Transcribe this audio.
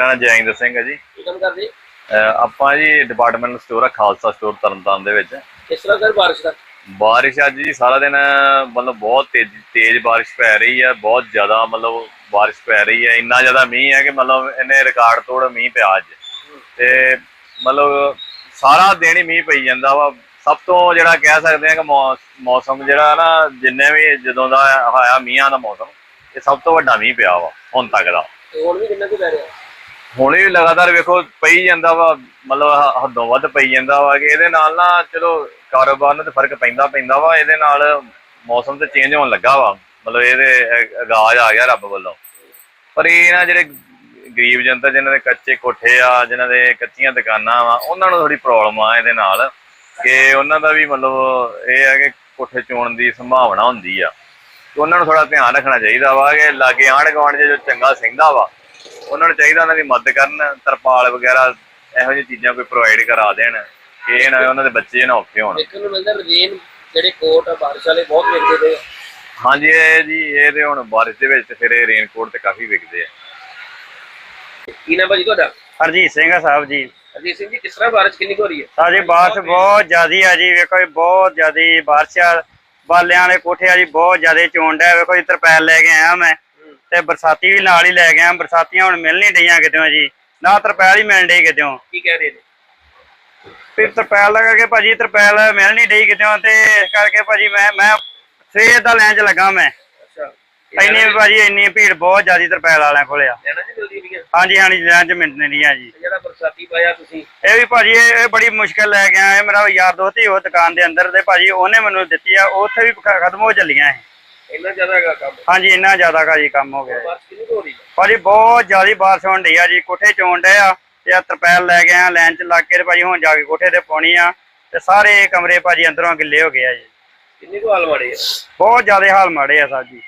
ਮੇਰਾ ਨਾਮ ਜੈਇੰਦਰ ਸਿੰਘ ਹੈ ਜੀ। ਕੀ ਕੰਮ ਕਰਦੇ? ਅਹ ਆਪਾਂ ਜੀ ਡਿਪਾਰਟਮੈਂਟਲ ਸਟੋਰ ਆ ਖਾਲਸਾ ਸਟੋਰ ਤਰਨਤਾਰਨ ਦੇ ਵਿੱਚ। ਕਿਸ ਤਰ੍ਹਾਂ ਸਰ ਬਾਰਿਸ਼ ਦਾ? ਬਾਰਿਸ਼ ਅੱਜ ਜੀ ਸਾਰਾ ਦਿਨ ਮਤਲਬ ਬਹੁਤ ਤੇਜ਼ ਤੇਜ਼ ਬਾਰਿਸ਼ ਪੈ ਰਹੀ ਹੈ ਬਹੁਤ ਜ਼ਿਆਦਾ ਮਤਲਬ ਬਾਰਿਸ਼ ਪੈ ਰਹੀ ਹੈ ਇੰਨਾ ਜ਼ਿਆਦਾ ਮੀਂਹ ਹੈ ਕਿ ਮਤਲਬ ਇਹਨੇ ਰਿਕਾਰਡ ਤੋੜ ਮੀਂਹ ਪਿਆ ਅੱਜ। ਤੇ ਮਤਲਬ ਸਾਰਾ ਦਿਨ ਹੀ ਮੀਂਹ ਪਈ ਜਾਂਦਾ ਵਾ। ਸਭ ਤੋਂ ਜਿਹੜਾ ਕਹਿ ਸਕਦੇ ਆ ਕਿ ਮੌ- ਮੌਸਮ ਜਿਹੜਾ ਨਾ ਜਿੰਨੇ ਵੀ ਜਦੋਂ ਦਾ ਹੋਇਆ ਮੀਂਹਾਂ ਦਾ ਮੌਸਮ ਇਹ ਸਭ ਤੋਂ ਵੱਡਾ ਮੀਂਹ ਪਿਆ ਵਾ ਹੁਣ ਤੱਕ ਦਾ। ਤੇ ਹੁਣ ਵੀ ਕਿੰਨਾ ਕੁ ਪੈ ਰਿਹਾ? ਹੁਣੇ ਵੀ ਲਗਾਤਾਰ ਵੇਖੋ, ਪਈ ਜਾਂਦਾ ਵਾ, ਮਤਲਬ ਹੱਦੋਂ ਵੱਧ ਪਈ ਜਾਂਦਾ ਵਾ ਕਿ ਇਹਦੇ ਨਾਲ ਨਾ ਚਲੋ ਕਾਰੋਬਾਰ ਨੂੰ ਤੇ ਫ਼ਰਕ ਪੈਂਦਾ ਪੈਂਦਾ ਵਾ, ਇਹਦੇ ਨਾਲ ਮੌਸਮ ਤੇ ਚੇਂਜ ਹੋਣ ਲੱਗਾ ਵਾ, ਮਤਲਬ ਇਹਦੇ ਆਗਾਜ਼ ਆ ਗਿਆ ਰੱਬ ਵੱਲੋਂ। ਪਰ ਇਹ ਨਾ ਜਿਹੜੇ ਗਰੀਬ ਜਨਤਾ ਜਿਨ੍ਹਾਂ ਦੇ ਕੱਚੇ ਕੋਠੇ ਆ ਜਿਨ੍ਹਾਂ ਦੇ ਕੱਚੀਆਂ ਦੁਕਾਨਾਂ ਵਾ, ਉਹਨਾਂ ਨੂੰ ਥੋੜੀ ਪ੍ਰੋਬਲਮ ਆ ਇਹਦੇ ਨਾਲ ਕਿ ਉਹਨਾਂ ਦਾ ਵੀ ਮਤਲਬ ਇਹ ਹੈ ਕਿ ਕੋਠੇ ਚੋਣ ਦੀ ਸੰਭਾਵਨਾ ਹੁੰਦੀ ਆ। ਤੇ ਉਹਨਾਂ ਨੂੰ ਥੋੜਾ ਧਿਆਨ ਰੱਖਣਾ ਚਾਹੀਦਾ ਵਾ ਕਿ ਲਾਗੇ ਆਂਢ ਗੁਆਂਢ ਜੇ ਜੋ ਚੰਗਾ ਸਿੰਘਦਾ ਵਾ ਉਹਨਾਂ ਨੂੰ ਚਾਹੀਦਾ ਉਹਨਾਂ ਦੀ ਮਦਦ ਕਰਨ ਤਰਪਾਲ ਵਗੈਰਾ ਇਹੋ ਜਿਹੀ ਚੀਜ਼ਾਂ ਕੋਈ ਪ੍ਰੋਵਾਈਡ ਕਰਾ ਦੇਣ ਕਿ ਇਹ ਨਾ ਉਹਨਾਂ ਦੇ ਬੱਚੇ ਨਾ ਔਖੇ ਹੋਣ। ਦੇਖਣ ਨੂੰ ਮਿਲਦਾ ਰੇਨ ਜਿਹੜੇ ਕੋਟ ਆ ਬਾਰਿਸ਼ ਵਾਲੇ ਬਹੁਤ ਵੇਖਦੇ ਪਏ ਆ। ਹਾਂਜੀ ਇਹ ਜੀ ਇਹ ਤੇ ਹੁਣ ਬਾਰਿਸ਼ ਦੇ ਵਿੱਚ ਤੇ ਫਿਰ ਇਹ ਰੇਨਕੋਟ ਤੇ ਕਾਫੀ ਵਿਕਦੇ ਆ। ਕੀ ਨਾਮ ਭਾਜੀ ਤੁਹਾਡਾ? ਹਰਜੀਤ ਸਿੰਘ ਸਾਹਿਬ ਜੀ। ਅਜੀਤ ਸਿੰਘ ਜੀ ਕਿਸ ਤਰ੍ਹਾਂ ਬਾਰਿਸ਼ ਕਿੰਨੀ ਕੁ ਹੋ ਰਹੀ ਹੈ? ਸਾਡੀ ਬਾਰਿਸ਼ ਬਹੁਤ ਜ਼ਿਆਦੀ ਆ ਜੀ ਵੇਖੋ ਜੀ ਬਹੁਤ ਜ਼ਿਆਦੀ ਬਾਰਿਸ਼ ਆ। ਬਾਲਿਆਂ ਵਾਲੇ ਕੋਠੇ ਆ ਜੀ ਬਹੁਤ ਜ਼ਿਆਦੇ ਚੋਣ ਡਿਆ ਵੇਖੋ ਜੀ ਤਰਪੈਲ ਲੈ ਕੇ ਆਇਆ ਮੈਂ। ਤੇ ਬਰਸਾਤੀ ਵੀ ਨਾਲ ਹੀ ਲੈ ਗਿਆ ਬਰਸਾਤੀਆਂ ਹੁਣ ਮਿਲ ਨਹੀਂ ਡਈਆਂ ਕਿਤੇੋਂ ਜੀ। ਨਾ ਤਰਪੈਲ ਹੀ ਮਿਲ ਡਈ ਕਿਤੇੋਂ ਕੀ ਕਹਿ ਰਹੇ ਨੇ? ਫਿਰ ਤਰਪੈਲ ਲਗਾ ਕੇ ਭਾਜੀ ਤਰਪੈਲ ਮਿਲ ਨਹੀਂ ਡਈ ਕਿਤੇੋਂ ਤੇ ਇਸ ਕਰਕੇ ਭਾਜੀ ਮੈਂ ਮੈਂ ਸਵੇਰ ਦਾ ਲੈਣ ਚ ਲੱਗਾ ਮੈਂ। ਅੱਛਾ। ਇੰਨੀ ਭਾਜੀ ਇੰਨੀ ਭੀੜ ਬਹੁਤ ਜ਼ਿਆਦੀ ਤਰਪੈਲ ਵਾਲਿਆਂ ਕੋਲੇ ਆ। ਹਾਂਜੀ ਹਾਂਜੀ ਲੈਣ ਚ ਮਿੰਟ ਨਹੀਂ ਆ ਜੀ। ਜਿਹੜਾ ਬਰਸਾਤੀ ਪਾਇਆ ਤੁਸੀਂ? ਇਹ ਵੀ ਭਾਜੀ ਇਹ ਬੜੀ ਮੁਸ਼ਕਲ ਲੈ ਕੇ ਆਇਆ। ਇਹ ਮੇਰਾ ਯਾਰ ਦੋਸਤ ਹੀ ਉਹ ਦੁਕਾਨ ਦੇ ਅੰਦਰ ਤੇ ਭਾਜੀ ਉਹਨੇ ਮੈਨੂੰ ਦਿੱਤੀ ਆ ਉੱਥੇ ਵੀ ਖਤਮ ਹੋ ਚੱਲੀਆਂ ਇਹ। ਇੰਨਾ ਜ਼ਿਆਦਾ ਹੈਗਾ ਕੰਮ? ਹਾਂਜੀ ਇੰਨਾ ਜ਼ਿਆਦਾ ਕਾਜੀ ਕੰਮ ਹੋ ਗਿਆ। ਬਾਰਿਸ਼ ਕਿੰਨੀ ਕੁ ਹੋ ਰਹੀ ਹੈ? ਭਾਜੀ ਬਹੁਤ ਜ਼ਿਆਦੀ ਬਾਰਿਸ਼ ਹੋਣ ਡਈ ਆ ਜੀ। ਕੋਠੇ ਚੋਣ ਡਏ ਆ ਤੇ ਆ ਤਰਪੈਲ ਲੈ ਗਏ ਆ ਲਾਈਨ ਚ ਲੱਗ ਕੇ ਤੇ ਭਾਜੀ ਹੁਣ ਜਾ ਕੇ ਕੋਠੇ ਤੇ ਪਾਉਣੀ ਆ ਤੇ ਸਾਰੇ ਕਮਰੇ ਭਾਜੀ ਅੰਦਰੋਂ ਗਿੱਲੇ ਹੋ ਗਏ ਆ ਜੀ। ਕਿੰਨੀ ਕੁ ਹਾਲ ਮਾੜੇ ਆ? ਬਹੁਤ ਜ਼ਿਆਦੇ ਹਾਲ ਮਾੜੇ ਆ ਸਾਹਿਬ ਜੀ।